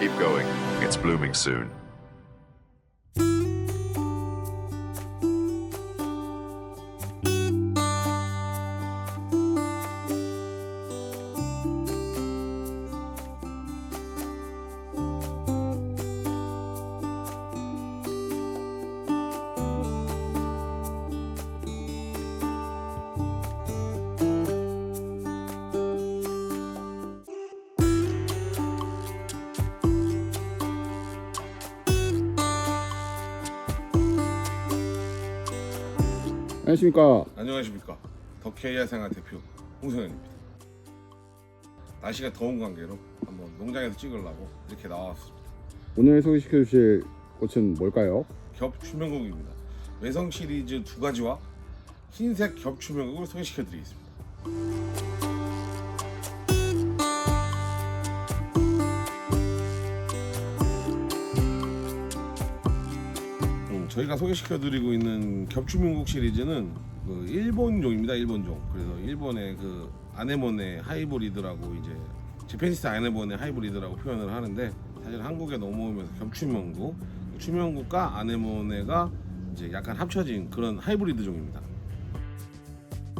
Keep going. It's blooming soon. 안녕하십니까. 안녕하십니까. 더케이아 생활 대표 홍성현입니다. 날씨가 더운 관계로 한번 농장에서 찍으려고 이렇게 나왔습니다. 오늘 소개시켜 주실 꽃은 뭘까요? 겹추명국입니다. 외성 시리즈 두 가지와 흰색 겹추명국을 소개시켜 드리겠습니다 저희가 소개시켜 드리고 있는 겹추명국 시리즈는 그 일본종입니다 일본종 그래서 일본의 그 아네모네 하이브리드라고 이제 제페니스 아네모네 하이브리드라고 표현을 하는데 사실 한국에 넘어오면서 겹추명국 추명국과 아네모네가 이제 약간 합쳐진 그런 하이브리드 종입니다.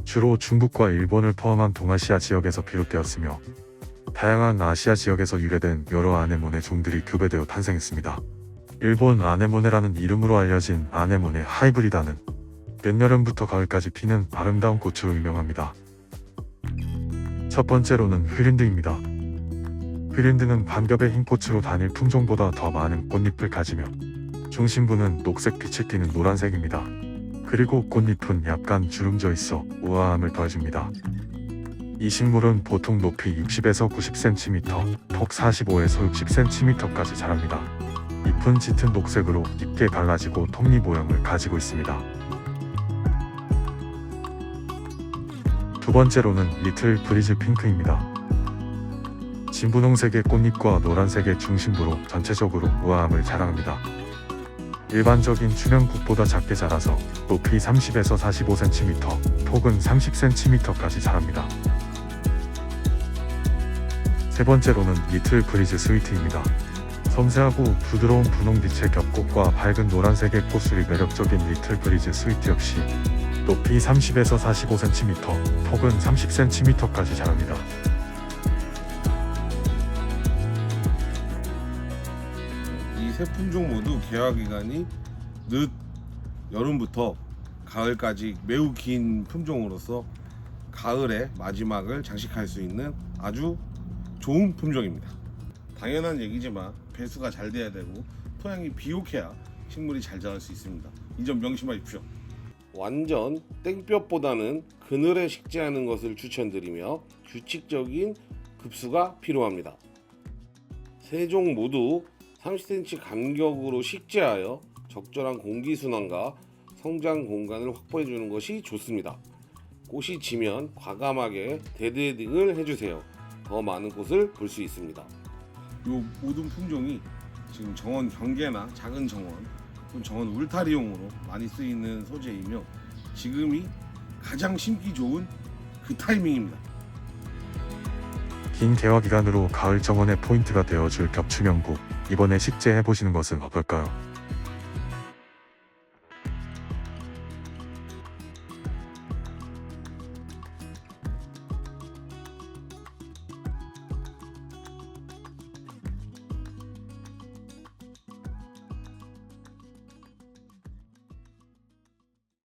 주로 중국과 일본을 포함한 동아시아 지역에서 비롯되었으며 다양한 아시아 지역에서 유래된 여러 아네모네 종들이 교배되어 탄생했습니다. 일본 아네모네라는 이름으로 알려진 아네모네 하이브리다는 늦여름부터 가을까지 피는 아름다운 꽃으로 유명합니다. 첫 번째로는 휘린드입니다. 휘린드는 반겹의 흰 꽃으로 단일 품종보다 더 많은 꽃잎을 가지며 중심부는 녹색 빛을 띠는 노란색입니다. 그리고 꽃잎은 약간 주름져 있어 우아함을 더해줍니다. 이 식물은 보통 높이 60에서 90cm, 폭 45에서 60cm까지 자랍니다. 잎은 짙은 녹색으로 깊게 갈라지고 톱니 모양을 가지고 있습니다. 두 번째로는 리틀 브리즈 핑크입니다. 진분홍색의 꽃잎과 노란색의 중심부로 전체적으로 우아함을 자랑합니다. 일반적인 추명국보다 작게 자라서 높이 30에서 45cm, 폭은 30cm까지 자랍니다. 세 번째로는 리틀 브리즈 스위트입니다. 섬세하고 부드러운 분홍빛의 겹꽃과 밝은 노란색의 꽃술이 매력적인 리틀 브리즈 스위트 역시 높이 30에서 45cm, 폭은 30cm까지 자랍니다. 이 세 품종 모두 개화 기간이 늦 여름부터 가을까지 매우 긴 품종으로서 가을의 마지막을 장식할 수 있는 아주 좋은 품종입니다. 당연한 얘기지만 배수가 잘 돼야 되고 토양이 비옥해야 식물이 잘 자랄 수 있습니다. 이 점 명심하십시오. 완전 땡볕보다는 그늘에 식재하는 것을 추천드리며 규칙적인 급수가 필요합니다. 세 종 모두 30cm 간격으로 식재하여 적절한 공기 순환과 성장 공간을 확보해 주는 것이 좋습니다. 꽃이 지면 과감하게 데드헤딩을 해주세요. 더 많은 꽃을 볼 수 있습니다. 이 모든 품종이 지금 정원 경계나 작은 정원, 또는 정원 울타리용으로 많이 쓰이는 소재이며 지금이 가장 심기 좋은 그 타이밍입니다. 긴 개화 기간으로 가을 정원의 포인트가 되어줄 겹추명국 이번에 식재해 보시는 것은 어떨까요?